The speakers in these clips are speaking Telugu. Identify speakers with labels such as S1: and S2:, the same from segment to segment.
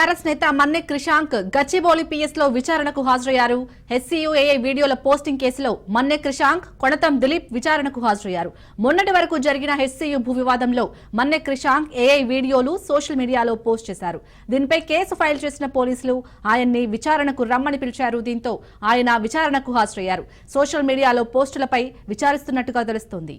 S1: టీఆర్ఎస్ నేత మన్నె క్రిషాంక్ గచ్చిబౌలి పిఎస్లో విచారణకు హాజరయ్యారు. హెచ్సీయూఏఏ వీడియోల పోస్టింగ్ కేసులో మన్నె క్రిషాంక్ కొణతం దిలీప్ విచారణకు హాజరయ్యారు. మొన్నటి వరకు జరిగిన హెచ్సీయూ భూ వివాదంలో మన్నె క్రిషాంక్ ఏఐ వీడియోలు సోషల్ మీడియాలో పోస్ట్ చేశారు. దీనిపై కేసు ఫైల్ చేసిన పోలీసులు ఆయన్ని విచారణకు రమ్మని పిలిచారు. దీంతో ఆయన విచారణకు హాజరయ్యారు. సోషల్ మీడియాలో పోస్టులపై విచారిస్తున్నట్టుగా తెలుస్తోంది.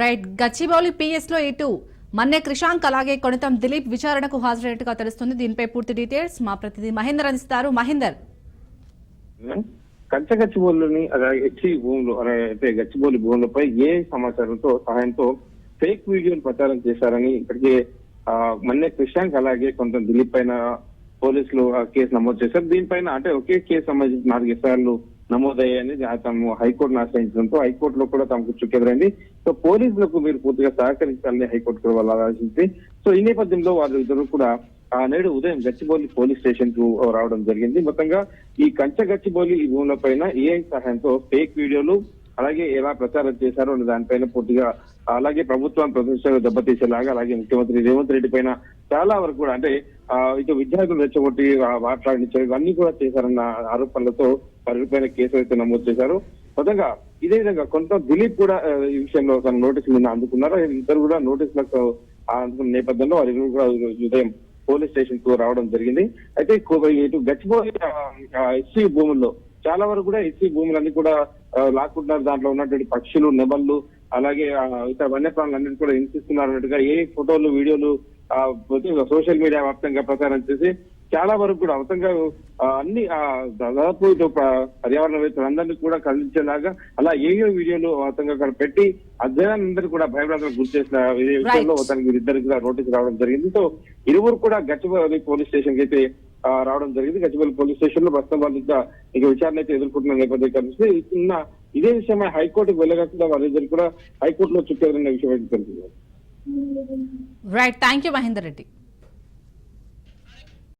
S1: రైట్ గచ్చిబౌలి పిఎస్లో ఇటు మన్నె క్రిషాంక్ అలాగే కొనితం దిలీప్ విచారణకు హాజరైనట్టుగా తెలుస్తుంది. దీనిపై పూర్తి డీటెయిల్స్ మా ప్రతినిధి మహేందర్ అందిస్తారు. మహేందర్.
S2: కంచ గచ్చిబౌలిని హెచ్సి భూములు అనే అయితే గచ్చిబౌలి భూములపై ఏ సమాచారంతో సహాయంతో ఫేక్ వీడియోను ప్రచారం చేశారని ఇప్పటికే మొన్నే క్రిస్టియన్స్ అలాగే కొంత దిలీప్ పైన పోలీసులు ఆ కేసు నమోదు చేశారు. దీనిపైన అంటే ఒకే కేసు సంబంధించి నాలుగు సార్లు నమోదయ్యాయని తాము హైకోర్టును ఆశ్రయించడంతో హైకోర్టులో కూడా తమకు చుక్కెదురైంది సో పోలీసులకు మీరు పూర్తిగా సహకరించాలని హైకోర్టు కూడా వాళ్ళు ఆలోచించి సో ఈ నేపథ్యంలో వాళ్ళు ఇద్దరు కూడా ఆ నేడు ఉదయం గచ్చిబౌలి పోలీస్ స్టేషన్కు రావడం జరిగింది. మొత్తంగా ఈ కంచ గచ్చిబౌలి ఈ భూముల పైన ఏఐ సహాయంతో ఫేక్ వీడియోలు అలాగే ఎలా ప్రచారం చేశారో అనే దానిపైన పూర్తిగా అలాగే ప్రభుత్వం ప్రతిష్టలు దెబ్బతీసేలాగా అలాగే ముఖ్యమంత్రి రేవంత్ రెడ్డి పైన చాలా వరకు కూడా అంటే ఇటు విద్యార్థులు రెచ్చగొట్టి మాట్లాడించారు ఇవన్నీ కూడా చేశారన్న ఆరోపణలతో వారిపైన కేసు అయితే నమోదు చేశారు. మొత్తంగా ఇదే విధంగా కొంత దిలీప్ కూడా ఈ విషయంలో తన నోటీసులు నిన్న అందుకున్నారు. ఇద్దరు కూడా నోటీసులకు అందుకున్న నేపథ్యంలో వారి కూడా ఉదయం పోలీస్ స్టేషన్కు రావడం జరిగింది. అయితే ఇటు గచ్చిపోయి ఎస్సీ భూముల్లో చాలా వరకు కూడా ఎస్సీ భూములన్నీ కూడా లాక్కుంటున్నారు దాంట్లో ఉన్నటువంటి పక్షులు నెమళ్ళు అలాగే ఇతర వన్యప్రాణులన్నింటినీ కూడా హింసిస్తున్నారు అన్నట్టుగా ఏ ఫోటోలు వీడియోలు సోషల్ మీడియా వ్యాప్తంగా ప్రచారం చేసి చాలా వరకు కూడా మొత్తంగా ఆ, అన్ని ఆ, దాదాపు ఇటు ప- పర్యావరణవేత్తలందరినీ కూడా కదిలించేలాగా అలా ఏయో వీడియోలు మొత్తంగా అక్కడ పెట్టి అధ్యయనాలందరూ కూడా భయభ్రాంతులకు గురి చేసిన విషయంలో తనకి వీరిద్దరికి కూడా నోటీస్ రావడం జరిగింది. సో ఇరువురు కూడా గచ్చిబౌలి పోలీస్ స్టేషన్కి అయితే రావడం జరిగింది. గచ్చిబౌలి పోలీస్ స్టేషన్లో ప్రస్తుతం వాళ్ళ ఇంకా ఇక విచారణ అయితే ఎదుర్కొంటున్న నేపథ్యం కనిపిస్తుంది. ఇన్న ఇదే విషయమై హైకోర్టుకు వెళ్ళగాకుండా వారిద్దరు కూడా హైకోర్టులో చుట్టూ విషయం అయితే
S1: right thank you Mahender Reddy